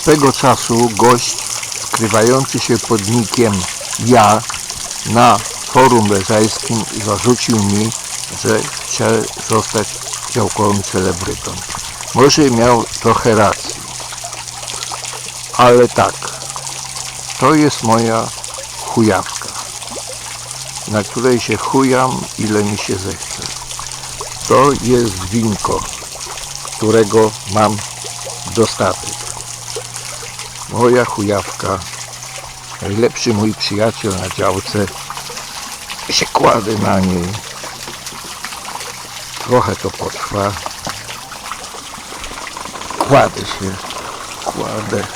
Swego czasu gość skrywający się pod nikiem ja na forum leżajskim zarzucił mi, że chcę zostać działkowym celebrytą. Może miał trochę racji. Ale tak, to jest moja chujawka, na której się chujam ile mi się zechce. To jest winko, którego mam dostatek. Moja chujawka, najlepszy mój przyjaciel na działce, się kładę na niej. Trochę to potrwa. Kładę się, kładę.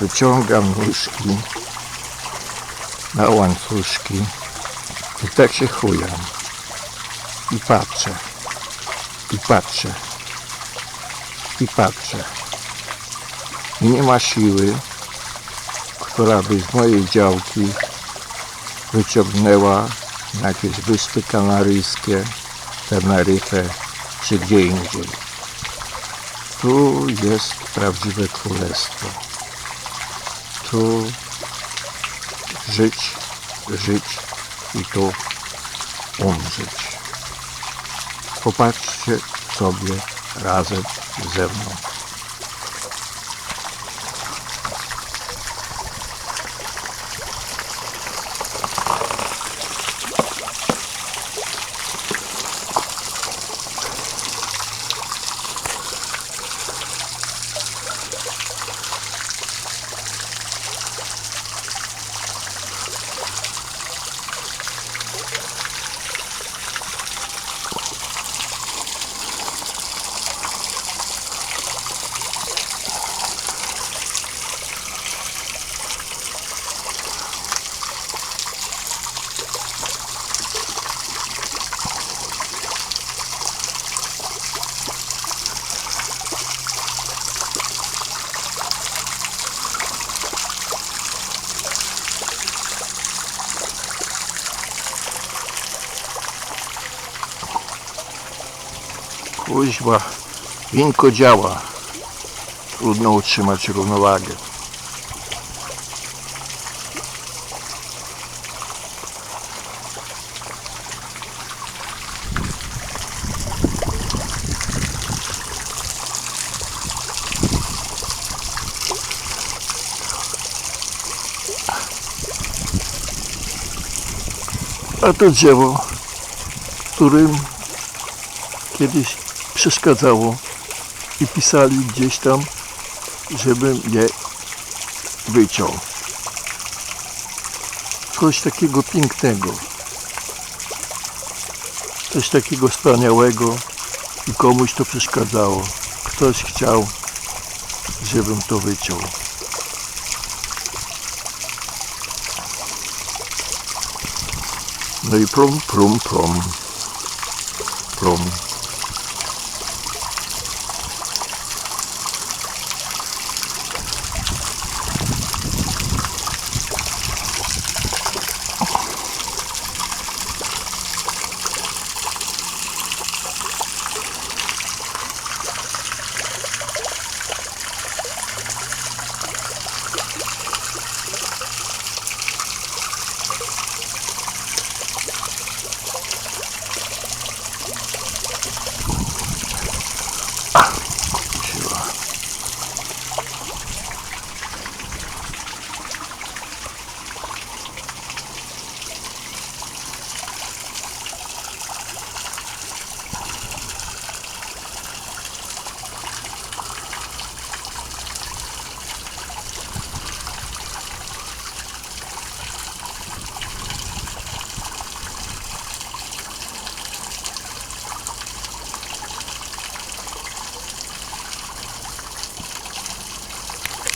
Wyciągam nóżki na łańcuszki i tak się chujam. I patrzę, i patrzę, i patrzę. Nie ma siły, która by z mojej działki wyciągnęła na jakieś wyspy kanaryjskie, Teneryfę czy gdzie indziej. Tu jest prawdziwe królestwo. Tu żyć, żyć i tu umrzeć. Popatrzcie sobie razem ze mną. Kuźwa, winko działa. Trudno utrzymać równowagę. A to drzewo, którym kiedyś przeszkadzało i pisali gdzieś tam, żebym je wyciął. Coś takiego pięknego, coś takiego wspaniałego i komuś to przeszkadzało. Ktoś chciał, żebym to wyciął. No i plum, plum, plum, plum.